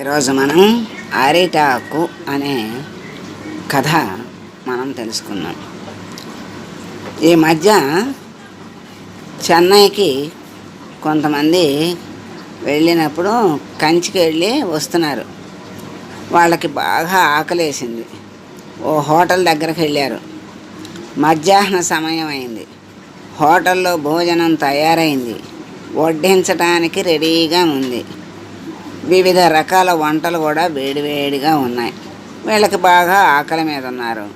ఈరోజు మనం అరిటాకు అనే కథ మనం తెలుసుకున్నాం ఈ మధ్య చెన్నైకి కొంతమంది వెళ్ళినప్పుడు కంచికి వెళ్ళి వస్తున్నారు. వాళ్ళకి బాగా ఆకలేసింది. ఓ హోటల్ దగ్గరికి వెళ్ళారు. మధ్యాహ్న సమయం అయింది. హోటల్లో భోజనం తయారైంది. వడ్డించడానికి రెడీగా ఉంది. వివిధ రకాల వంటలు కూడా వేడివేడిగా ఉన్నాయి. వీళ్ళకి బాగా ఆకలి మీద ఉన్నారు.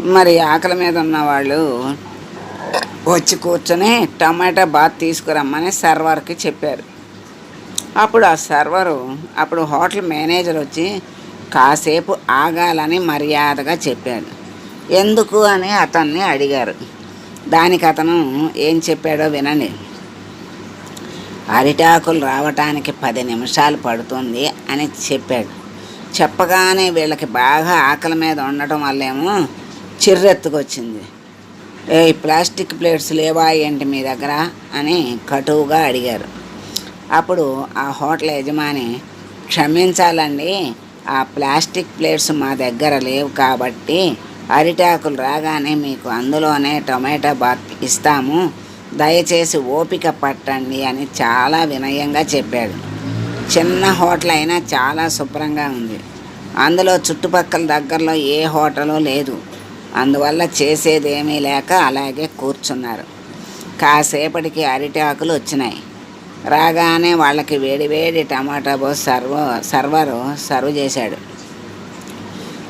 మరి ఆకలి మీద ఉన్న వాళ్ళు వచ్చి కూర్చొని టమాటా బాత్ తీసుకురమ్మని సర్వర్కి చెప్పారు. అప్పుడు ఆ సర్వరు అప్పుడు హోటల్ మేనేజర్ వచ్చి కాసేపు ఆగాలని మర్యాదగా చెప్పాడు. ఎందుకు అని అతన్ని అడిగారు. దానికి అతను ఏం చెప్పాడో వినండి అరిటాకులు రావటానికి పది నిమిషాలు పడుతుంది అని చెప్పాడు. చెప్పగానే వీళ్ళకి బాగా ఆకలి మీద ఉండటం వల్లేమో చిర్రెత్తుకొచ్చింది. ఏ ప్లాస్టిక్ ప్లేట్స్ లేవా ఏంటి మీ దగ్గర? అని కటువుగా అడిగారు. అప్పుడు ఆ హోటల్ యజమాని క్షమించాలండి ఆ ప్లాస్టిక్ ప్లేట్స్ మా దగ్గర లేవు కాబట్టి అరిటాకులు రాగానే మీకు అందులోనే టొమాటో బాత్ ఇస్తాము. దయచేసి ఓపిక పట్టండి అని చాలా వినయంగా చెప్పాడు. చిన్న హోటల్ అయినా చాలా శుభ్రంగా ఉంది. అందులో చుట్టుపక్కల దగ్గరలో ఏ హోటలు లేదు. అందువల్ల చేసేది ఏమీ లేక అలాగే కూర్చున్నారు. కాసేపటికి అరిటాకులు వచ్చినాయి. రాగానే వాళ్ళకి వేడివేడి టమాటా బోస్ సర్వ సర్వరు సర్వ్ చేశాడు.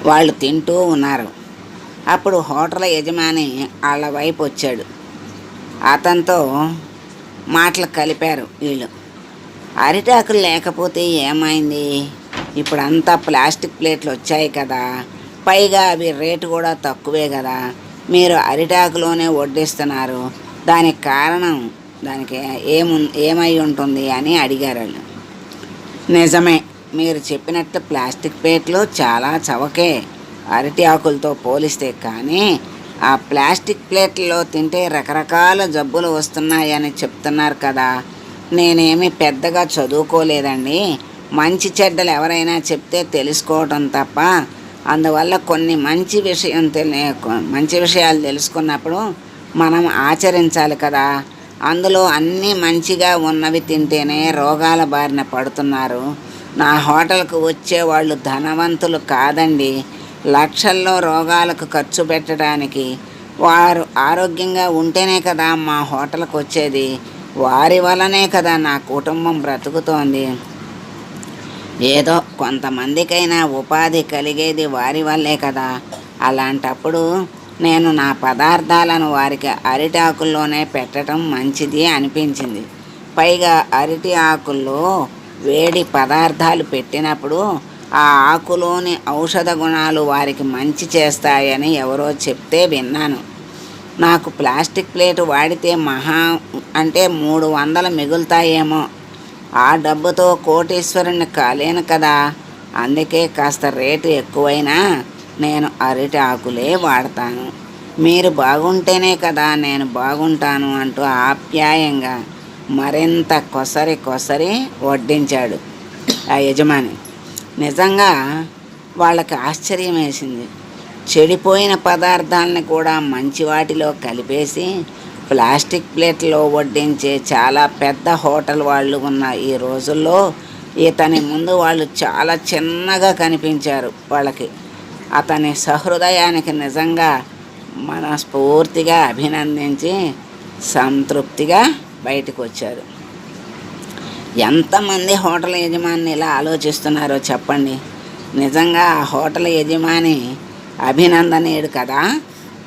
వాళ్ళు తింటూ ఉన్నారు. అప్పుడు హోటల్ యజమాని వాళ్ళ వైపు వచ్చాడు. అతనితో మాటలు కలిపారు వీళ్ళు. అరిటాకులు లేకపోతే ఏమైంది? ఇప్పుడు అంతా ప్లాస్టిక్ ప్లేట్లు వచ్చాయి కదా. పైగా అవి రేటు కూడా తక్కువే కదా. మీరు అరిటాకులోనే వడ్డిస్తున్నారు. దానికి కారణం దానికి ఏము ఏమై ఉంటుంది అని అడిగారు వాళ్ళు. నిజమే మీరు చెప్పినట్టు ప్లాస్టిక్ ప్లేట్లు చాలా చవకే. అరటి ఆకులతో పోలిస్తే కానీ ఆ ప్లాస్టిక్ ప్లేట్లలో తింటే రకరకాల జబ్బులు వస్తున్నాయని చెప్తున్నారు కదా. నేనేమి పెద్దగా చదువుకోలేదండి. మంచి చెడ్డలు ఎవరైనా చెప్తే తెలుసుకోవటం తప్ప అందువల్ల కొన్ని మంచి విషయం తెలి మంచి విషయాలు తెలుసుకున్నప్పుడు మనం ఆచరించాలి కదా. అందులో అన్నీ మంచిగా ఉన్నవి తింటేనే రోగాల బారిన పడుతున్నారు. నా హోటల్కు వచ్చే వాళ్ళు ధనవంతులు కాదండి. లక్షల్లో రోగాలకు ఖర్చు పెట్టడానికి వారు ఆరోగ్యంగా ఉంటేనే కదా మా హోటల్కి వచ్చేది. వారి వల్లనే కదా నా కుటుంబం బ్రతుకుతోంది. ఏదో కొంతమందికైనా ఉపాధి కలిగేది వారి వల్లే కదా. అలాంటప్పుడు నేను నా పదార్థాలను వారికి అరటి ఆకుల్లోనే పెట్టడం మంచిది అనిపించింది. పైగా అరటి ఆకుల్లో వేడి పదార్థాలు పెట్టినప్పుడు ఆ ఆకులోని ఔషధ గుణాలు వారికి మంచి చేస్తాయని ఎవరో చెప్తే విన్నాను. నాకు ప్లాస్టిక్ ప్లేట్ వాడితే మహా అంటే మూడు వందలు మిగులుతాయేమో. ఆ డబ్బుతో కోటీశ్వరుని కాలేను కదా. అందుకే కాస్త రేటు ఎక్కువైనా నేను అరటి ఆకులే వాడతాను. మీరు బాగుంటేనే కదా నేను బాగుంటాను అంటూ ఆప్యాయంగా మరింత కొసరి కొసరి వడ్డించాడు ఆ యజమాని. నిజంగా వాళ్ళకి ఆశ్చర్యం వేసింది చెడిపోయిన పదార్థాలను కూడా మంచి వాటిలో కలిపేసి ప్లాస్టిక్ ప్లేట్లో వడ్డించే చాలా పెద్ద హోటల్ వాళ్ళు ఉన్న ఈ రోజుల్లో ఇతని ముందు వాళ్ళు చాలా చిన్నగా కనిపించారు వాళ్ళకి. అతని సహృదయానికి నిజంగా మనస్ఫూర్తిగా అభినందించి సంతృప్తిగా బయటకు వచ్చారు ఎంతమంది హోటల్ యజమాని ఇలా ఆలోచిస్తున్నారో చెప్పండి. నిజంగా ఆ హోటల్ యజమాని అభినందనీయుడు కదా?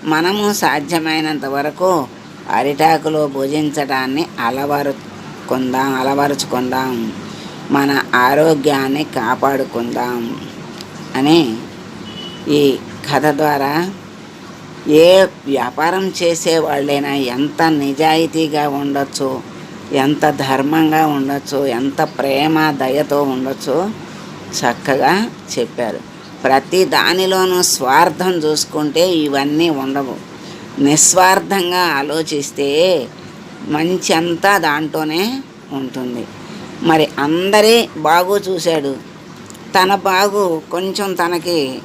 మనము సాధ్యమైనంత వరకు అరిటాకులో భుజించడాన్ని అలవరుకుందాం అలవరుచుకుందాం. మన ఆరోగ్యాన్ని కాపాడుకుందాం. అని ఈ కథ ద్వారా ఏ వ్యాపారం చేసే వాళ్ళైనా ఎంత నిజాయితీగా ఉండొచ్చు? ఎంత ధర్మంగా ఉండొచ్చు ఎంత ప్రేమ దయతో ఉండొచ్చు చక్కగా చెప్పారు. ప్రతి దానిలోనూ స్వార్థం చూసుకుంటే ఇవన్నీ ఉండవు. నిస్వార్థంగా ఆలోచిస్తే మంచి అంతా దాంట్లోనే ఉంటుంది. మరి అందరి బాగు చూశాడు. తన బాగు కొంచెం తనకి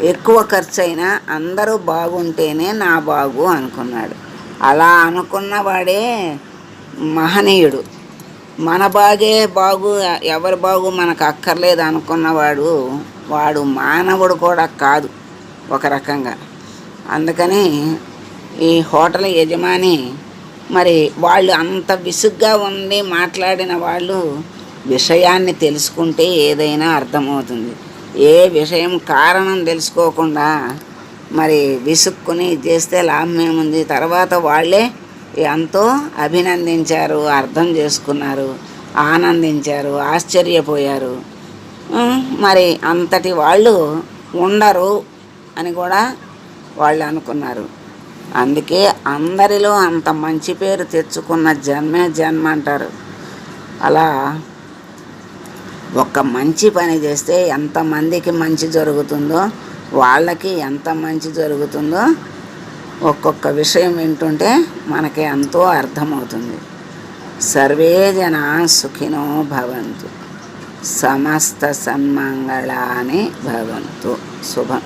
ఎక్కువ ఖర్చు అయినా అందరూ బాగుంటేనే నా బాగు అనుకున్నాడు. అలా అనుకున్నవాడే మహనీయుడు. మన బాగే బాగు ఎవరి బాగు మనకు అక్కర్లేదు అనుకున్నవాడు వాడు మానవుడు కూడా కాదు ఒక రకంగా. అందుకని ఈ హోటల్ యజమాని మరి వాళ్ళు అంత విసుగ్గా ఉండి మాట్లాడిన వాళ్ళు విషయాన్ని తెలుసుకుంటే ఏదైనా అర్థమవుతుంది. ఏ విషయం కారణం తెలుసుకోకుండా మరి విసుక్కుని చేస్తే లాభం ఏముంది తర్వాత వాళ్ళే ఎంతో అభినందించారు అర్థం చేసుకున్నారు ఆనందించారు ఆశ్చర్యపోయారు. మరి అంతటి వాళ్ళు ఉండరు అని కూడా వాళ్ళు అనుకున్నారు. అందుకే అందరిలో అంత మంచి పేరు తెచ్చుకున్న జన్మే జన్మ అంటారు. అలా ఒక మంచి పని చేస్తే ఎంతమందికి మంచి జరుగుతుందో వాళ్ళకి ఎంత మంచి జరుగుతుందో ఒక్కొక్క విషయం వింటుంటే మనకి ఎంతో అర్థమవుతుంది. సర్వే జన సుఖినో భవంతు. సమస్త సన్మంగళాని భవంతు. శుభం.